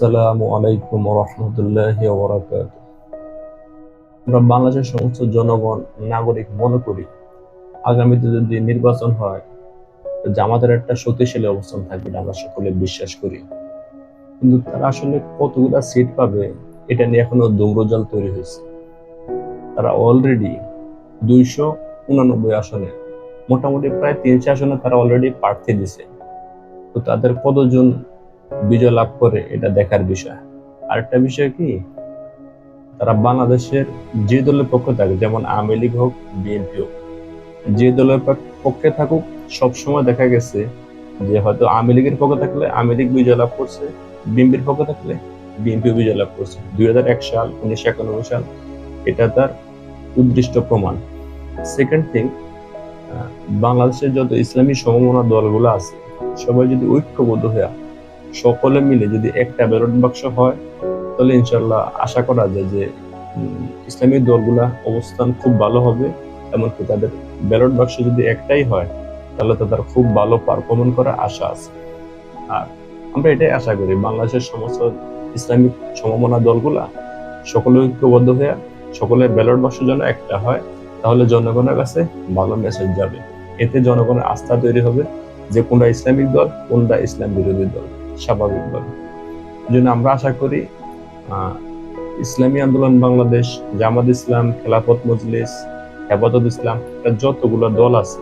আসসালামু আলাইকুম আমরা বাংলাদেশের সমস্ত জনগণ, নাগরিক মনে করি, আগামীতে যদি নির্বাচন হয় একটা শক্তিশালী অবস্থান থাকবে আমরা সকলে বিশ্বাস করি। কিন্তু তারা আসলে কতগুলা সিট পাবে, এটা নিয়ে এখনও দৌড়জাল তৈরি হয়েছে। তারা অলরেডি দুইশো উনানব্বই আসনে, মোটামুটি প্রায় তিনশো আসনে তারা অলরেডি প্রার্থী দিছে। তো তাদের কতজন বিজয় লাভ করে, এটা দেখার বিষয়। আরেকটা বিষয় কি? তারা বাংলাদেশের যে দলের পক্ষে থাকে যেমন আওয়ামী লীগ হোক, বিএনপি হোক, যে দলের পক্ষে থাকুক, সবসময় দেখা গেছে যে হয়তো আওয়ামী লীগের পক্ষে থাকলে আওয়ামী লীগ বিজয় লাভ করছে, বিএনপির পক্ষে থাকলে বিএনপি বিজয় লাভ করছে। দুই হাজার এক সাল, উনিশশো একানব্বই সাল, এটা তার উদ্দিষ্ট প্রমাণ। সেকেন্ড থিং বাংলাদেশের যত ইসলামী সমমনা দলগুলো আছে, সবাই যদি ঐক্যবদ্ধ হয়ে সকলে মিলে যদি একটা ব্যালট বাক্স হয় তাহলে ইনশাল্লাহ আশা করা যায় যে উম, ইসলামী দলগুলা অবস্থান খুব ভালো হবে এমনকি তাদের ব্যালট বাক্স যদি একটাই হয় তাহলে তাদের খুব ভালো পারফরমেন্স করার আশা আছে। আর আমরা এটাই আশা করি বাংলাদেশের সমস্ত ইসলামিক সমমনা দলগুলা সকলে ঐক্যবদ্ধ হয়ে সকলে ব্যালট বাক্স যেন একটা হয় তাহলে জনগণের কাছে ভালো মেসেজ যাবে। এতে জনগণের আস্থা তৈরি হবে যে কোনটা ইসলামিক দল কোনটা ইসলাম বিরোধী দল। স্বাভাবিকভাবে। জন্য আমরা আশা করি ইসলামী আন্দোলন বাংলাদেশ, জামাত ইসলাম, খেলাফত মজলিস, হেফাজত ইসলাম যতগুলো দল আছে,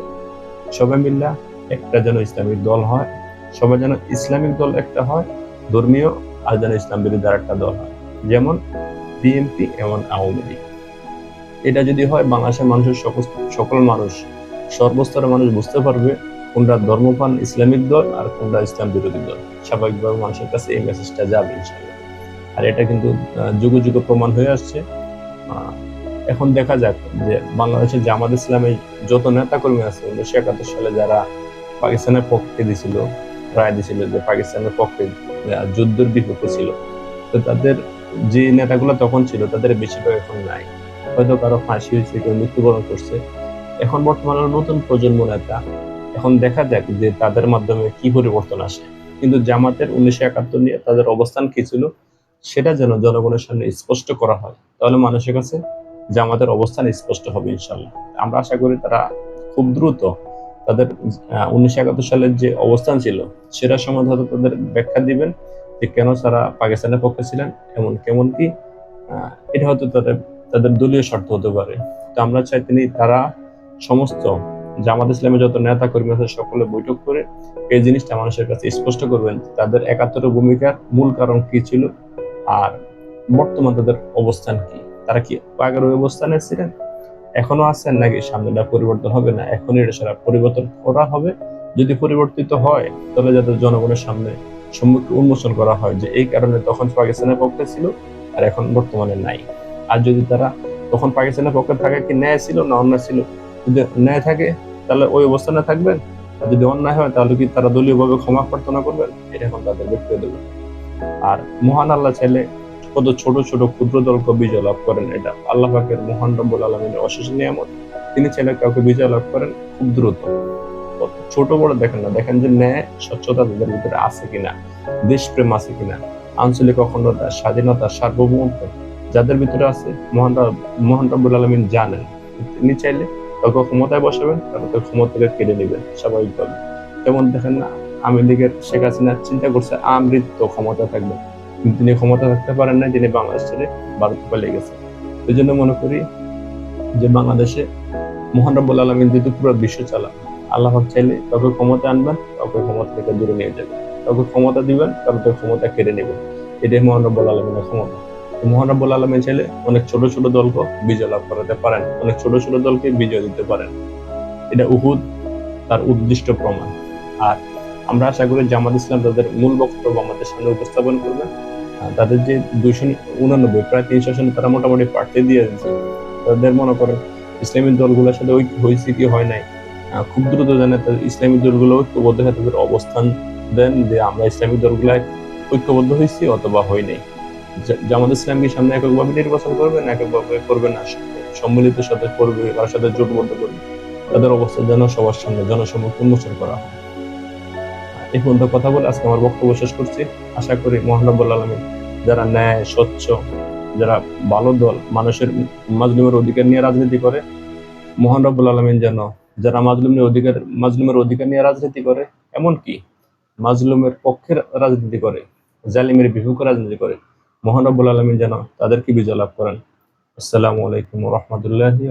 সবাই মিল্লা একটা যেন ইসলামিক দল হয়, সবাই যেন ইসলামিক দল একটা হয়, ধর্মীয় আর যেন ইসলাম বিরোধী আর একটা দল হয়, যেমন বিএনপি এমন আওয়ামী লীগ। এটা যদি হয় বাংলাদেশের মানুষের সকল সকল মানুষ, সর্বস্তরের মানুষ বুঝতে পারবে কোনটা ধর্মপান ইসলামিক দল আর কোনটা ইসলাম বিরোধী দল। স্বাভাবিকভাবে মানুষের কাছে এই মেসেজটা যাবে ইনশাল্লাহ আর এটা কিন্তু যুগে যুগে প্রমাণ হয়ে আসছে। এখন দেখা যাক যে বাংলাদেশের জামাত ইসলামের যত নেতা কর্মী আছে, উনিশশো একাত্তর সালে যারা পাকিস্তানের পক্ষে দিছিল, রায় দিছিল যে পাকিস্তানের পক্ষে যুদ্ধের বিপক্ষে ছিল, তো তাদের যে নেতাগুলো তখন ছিল, তাদের বেশিরভাগ এখন নাই। হয়তো কারও ফাঁসি হয়েছে, কেউ মৃত্যুবরণ করছে। এখন বর্তমানে নতুন প্রজন্ম নেতা এখন দেখা যাক যে তাদের মাধ্যমে কি পরিবর্তন আসে। কিন্তু জামাতের উনিশশো একাত্তর নিয়ে তাদের অবস্থান কি ছিল, সেটা যেন জনগণের সামনে স্পষ্ট করা হয়। তাহলে মানুষের কাছে জামাতের অবস্থান স্পষ্ট হবে ইনশাল্লাহ আমরা আশা করি তারা খুব দ্রুত তাদের উনিশশো একাত্তর সালের যে অবস্থান ছিল, সেটা সম্বন্ধে হয়তো তাদের ব্যাখ্যা দিবেন যে কেন তারা পাকিস্তানের পক্ষে ছিলেন, এমন কেমন কি এটা হয়তো তাদের তাদের দলীয় স্বার্থ হতে পারে। তো আমরা চাই তিনি, তারা সমস্ত জামাত ইসলামের যত নেতা কর্মী আছে, সকলে বৈঠক করে এই জিনিসটা মানুষের কাছে স্পষ্ট করবেন তাদের একাত্তর ভূমিকার মূল কারণ কি ছিল আর বর্তমান তাদের অবস্থান কি? তারা কি আগের ওই অবস্থানে ছিলেন? এখনও আছেন নাকি সামনেটা পরিবর্তন হবে না? এখনই এটা সারা পরিবর্তন করা হবে। যদি পরিবর্তিত হয়, তাহলে যাতে জনগণের সামনে সম্মুখে উন্মোচন করা হয় যে এই কারণে তখন পাকিস্তানের পক্ষে ছিল আর এখন বর্তমানে নাই। আর যদি তারা তখন পাকিস্তানের পক্ষে থাকা কি ন্যায় ছিল না অন্যায় ছিল? যদি ন্যায় থাকে তাহলে ওই অবস্থানে থাকবেন? যদি অন্যায় হয়, তাহলে কি তারা দলীয়ভাবে ক্ষমা প্রার্থনা করবেন? এটা এখন তাদের ব্যক্তিগত। আর মহান আল্লাহ চাইলে কত ছোট ছোট, ক্ষুদ্র দলকে বিজয় লাভ করেন এটা। আল্লাহ পাকের মহান রব্বুল আলমিনের অশেষ নিয়ামত। তিনি চাইলে কাউকে বিজয় লাভ করেন খুব দ্রুত। ছোট, বড় দেখেন না। দেখেন যে ন্যায়, স্বচ্ছতা তাদের ভিতরে আছে কিনা, দেশপ্রেম আছে কিনা। আঞ্চলিক অখণ্ডতা, স্বাধীনতা, সার্বভৌমত্ব যাদের ভিতরে আছে, মহান মহান রব্বুল আলমিন জানেন। তিনি চাইলে কাউকে ক্ষমতায় বসাবেন কাউকে ক্ষমতা থেকে কেড়ে নেবেন স্বাভাবিকভাবে যেমন দেখেন না আওয়ামী লীগের শেখ হাসিনা চিন্তা করছে আমৃত্য ক্ষমতা থাকবে। কিন্তু তিনি ক্ষমতা থাকতে পারেন না যিনি বাংলাদেশ ছেড়ে ভারত পালিয়ে গেছে। এই জন্য মনে করি যে বাংলাদেশে মোহান রব্বুল আলমিন যদি পুরো বিশ্ব চালা আল্লাহ চাইলে কাউকে ক্ষমতা আনবেন, কাউকে ক্ষমতা থেকে দূরে নিয়ে যাবেন। কাউকে ক্ষমতা দিবেন কাউকে ক্ষমতা কেড়ে নেবেন। এটাই মোহান রব্বুল আলমিনের ক্ষমতা। তো মোহান রব্বুল আলমিন চাইলে অনেক ছোট ছোট দলকে বিজয় লাভ করাতে পারেন, অনেক ছোট ছোট দলকে বিজয় দিতে পারেন। এটা উহুদ, তার উদ্দিষ্ট প্রমাণ। আর আমরা আশা করি জামাত ইসলাম তাদের মূল বক্তব্য আমাদের সামনে উপস্থাপন করবে। তাদের যে দুইশো উনানব্বই, প্রায় তিনশো আসনে তারা মোটামুটি প্রার্থী দিয়ে দিচ্ছে তাদের মনে করেন ইসলামী দলগুলোর সাথে ঐক্য হয়েছে কি হয় নাই। খুব দ্রুত জানে ইসলামী দলগুলো ঐক্যবদ্ধ হয়ে, তাদের অবস্থান দেন যে আমরা ইসলামী দলগুলায় ঐক্যবদ্ধ হয়েছি অথবা হই নাই। জামাত ইসলাম কি সামনে এককভাবে নির্বাচন করবে না এককভাবে করবে না, সম্মিলিত সাথে করবে কারোর সাথে জোটবদ্ধ করবে। তাদের অবস্থা যেন সবার সামনে জনসম্মুখ উন্মোচন করা হয়। এই পর্যন্ত কথা বলে আজকে আমার বক্তব্য শেষ করছি। আশা করি মহানবুল আলমী যারা ন্যায়, স্বচ্ছ, যারা ভালো দল, মানুষের মাজলুমের অধিকার নিয়ে রাজনীতি করে, মহান রব্বুল আলমিন যেন যারা মাজলুমের অধিকার মাজলুমের অধিকার নিয়ে রাজনীতি করে, এমনকি মাজলুমের পক্ষের রাজনীতি করে, জালিমের বিহুকে রাজনীতি করে মহান রব্বুল আলমিন যেন তাদেরকে বিজয় লাভ করেন। আসসালামু আলাইকুম রহমতুল্লাহি